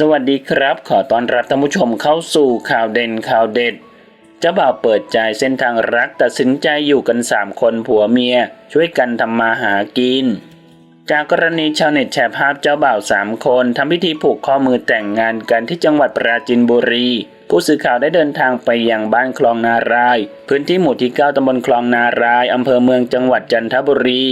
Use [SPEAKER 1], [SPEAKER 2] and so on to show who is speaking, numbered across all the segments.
[SPEAKER 1] สวัสดีครับ ขอต้อนรับท่านผู้ชมเข้าสู่ข่าวเด่นข่าวเด็ดเจ้าบ่าวเปิดใจเส้นทางรักตัดสินใจอยู่กัน 3 คนผัวเมีย ช่วยกันทำมาหากิน จากกรณีชาวเน็ตแชร์ภาพเจ้าบ่าวสามคนทำพิธีผูกข้อมือแต่งงานกันที่จังหวัดปราจีนบุรี ผู้สื่อข่าวได้เดินทางไปยังบ้านคลองนาราย พื้นที่หมู่ที่ 9ตำบลคลองนารายอำเภอเมืองจังหวัดจันทบุรี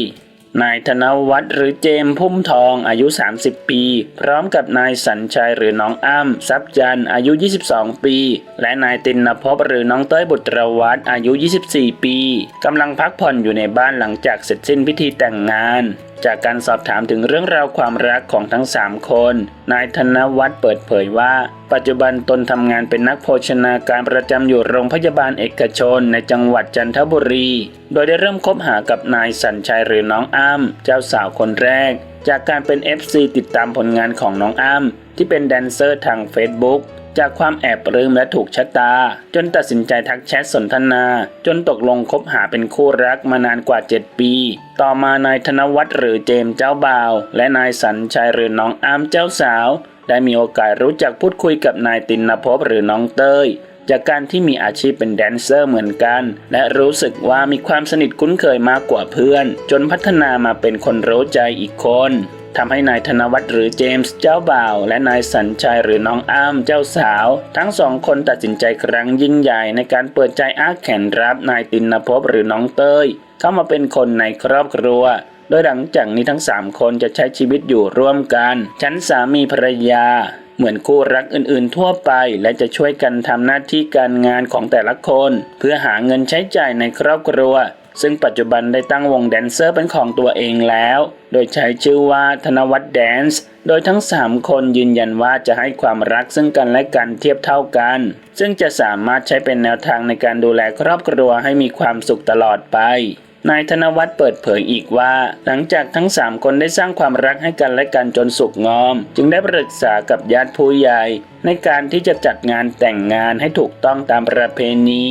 [SPEAKER 1] นายธนวัฒน์หรือเจมพุ่มทองอายุ 30 ปี พร้อมกับนายสัญชัยหรือน้องอ้ำทรัพย์จันอายุ 22 ปี และนายตินภพหรือน้องเต้ยบุตรวัฒน์อายุ 24 ปีกำลังพักผ่อนอยู่ในบ้านหลังจากเสร็จสิ้นพิธีแต่งงาน จากการสอบถามถึงเรื่องราวความรักของทั้ง 3 คน นายธนวัฒน์เปิดเผยว่า ปัจจุบันตนทำงานเป็นนักโภชนาการประจำอยู่โรงพยาบาลเอกชนในจังหวัดจันทบุรี โดยได้เริ่มคบหากับนายสัญชัยหรือน้องอ้ำเจ้าสาวคนแรก จากการเป็น FC ติดตามผลงานของน้องอ้ำที่เป็นแดนเซอร์ทาง Facebook จากความแอบปลื้มและถูกชะตา จนตัดสินใจทักแชทสนทนา จนตกลงคบหาเป็นคู่รักมานานกว่า 7 ปี ต่อมานายธนวัฒน์หรือเจมเจ้าบ่าว และนายสัญชัยหรือน้องอ้ำเจ้าสาว ได้มีโอกาสรู้จักพูดคุยกับนายตินภพหรือน้องเต้ยจากการที่มีอาชีพเป็นแดนเซอร์เหมือนกัน และรู้สึกว่ามีความสนิทคุ้นเคยมากกว่าเพื่อน จนพัฒนามาเป็นคนรู้ใจอีกคน ทำให้นายธนวัฒน์หรือเจมส์เจ้าบ่าว และนายสัญชัยหรือน้องอ้ามเจ้าสาว ทั้งสองคนตัดสินใจครั้งยิ่งใหญ่ในการเปิดใจอ้าแขนรับนายตินภพหรือน้องเต้ย เข้ามาเป็นคนในครอบครัวโดยหลังจากนี้ทั้ง 3 คนจะใช้ชีวิตอยู่ร่วมกันฉันสามีภรรยา เหมือนคู่รักอื่นๆ ทั่วไป และจะช่วยกันทำหน้าที่การงานของแต่ละคน เพื่อหาเงินใช้จ่ายในครอบครัว ซึ่งปัจจุบันได้ตั้งวงแดนเซอร์เป็นของตัวเองแล้ว โดยใช้ชื่อว่าธนวัฒน์แดนซ์ โดยทั้ง 3 คนยืนยันว่าจะให้ความรักซึ่งกันและกันเทียบเท่ากัน ซึ่งจะสามารถใช้เป็นแนวทางในการดูแลครอบครัวให้มีความสุขตลอดไป นายธนวัฒน์เปิดเผยอีกว่า หลังจากทั้ง 3 คนได้สร้างความรักให้กันและกันจนสุขงอม จึงได้ปรึกษากับญาติผู้ใหญ่ในการที่จะจัดงานแต่งงานให้ถูกต้องตามประเพณี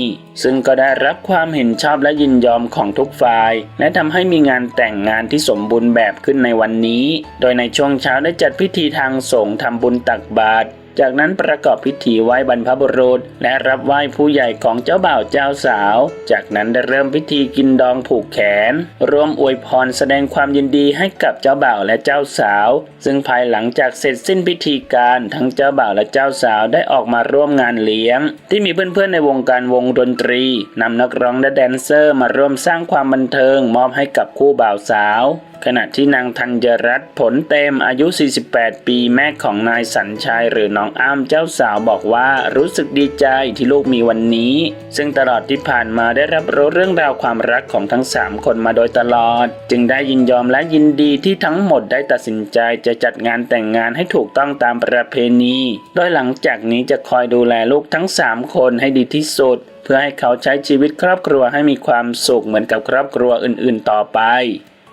[SPEAKER 1] ซึ่งก็ได้รับความเห็นชอบและยินยอมของทุกฝ่าย และทำให้มีงานแต่งงานที่สมบูรณ์แบบขึ้นในวันนี้ โดยในช่วงเช้าได้จัดพิธีทางสงฆ์ทำบุญตักบาตร จากนั้นประกอบพิธีไหว้บรรพบุรุษ และรับไหว้ผู้ใหญ่ของเจ้าบ่าวเจ้าสาว จากนั้นได้เริ่มพิธีกินดองผูกแขนรวมอวยพรแสดงความยินดีให้กับเจ้าบ่าวและเจ้าสาว ซึ่งภายหลังจากเสร็จสิ้นพิธีการทั้งเจ้าบ่าวและเจ้าสาวได้ออกมาร่วมงานเลี้ยง ที่มีเพื่อนๆในวงการวงดนตรีนำนักร้องและแดนเซอร์มาร่วมสร้างความบันเทิงมอบให้กับคู่บ่าวสาว ขณะที่นางธัญรัตน์ผลเต็มอายุ 48 ปีแม่ของนายสัญชัยหรือน้องอ้ำเจ้าสาวบอกว่ารู้สึกดีใจที่ลูกมีวันนี้ ซึ่งตลอดที่ผ่านมาได้รับรู้เรื่องราวความรักของทั้ง 3 คนมาโดยตลอด จึงได้ยินยอมและยินดีที่ทั้งหมดได้ตัดสินใจจะจัดงานแต่งงานให้ถูกต้องตามประเพณี โดยหลังจากนี้จะคอยดูแลลูกทั้ง 3 คนให้ดีที่สุดเพื่อให้เขาใช้ชีวิตครอบครัวให้มีความสุขเหมือนกับครอบครัวอื่น ๆ ต่อไป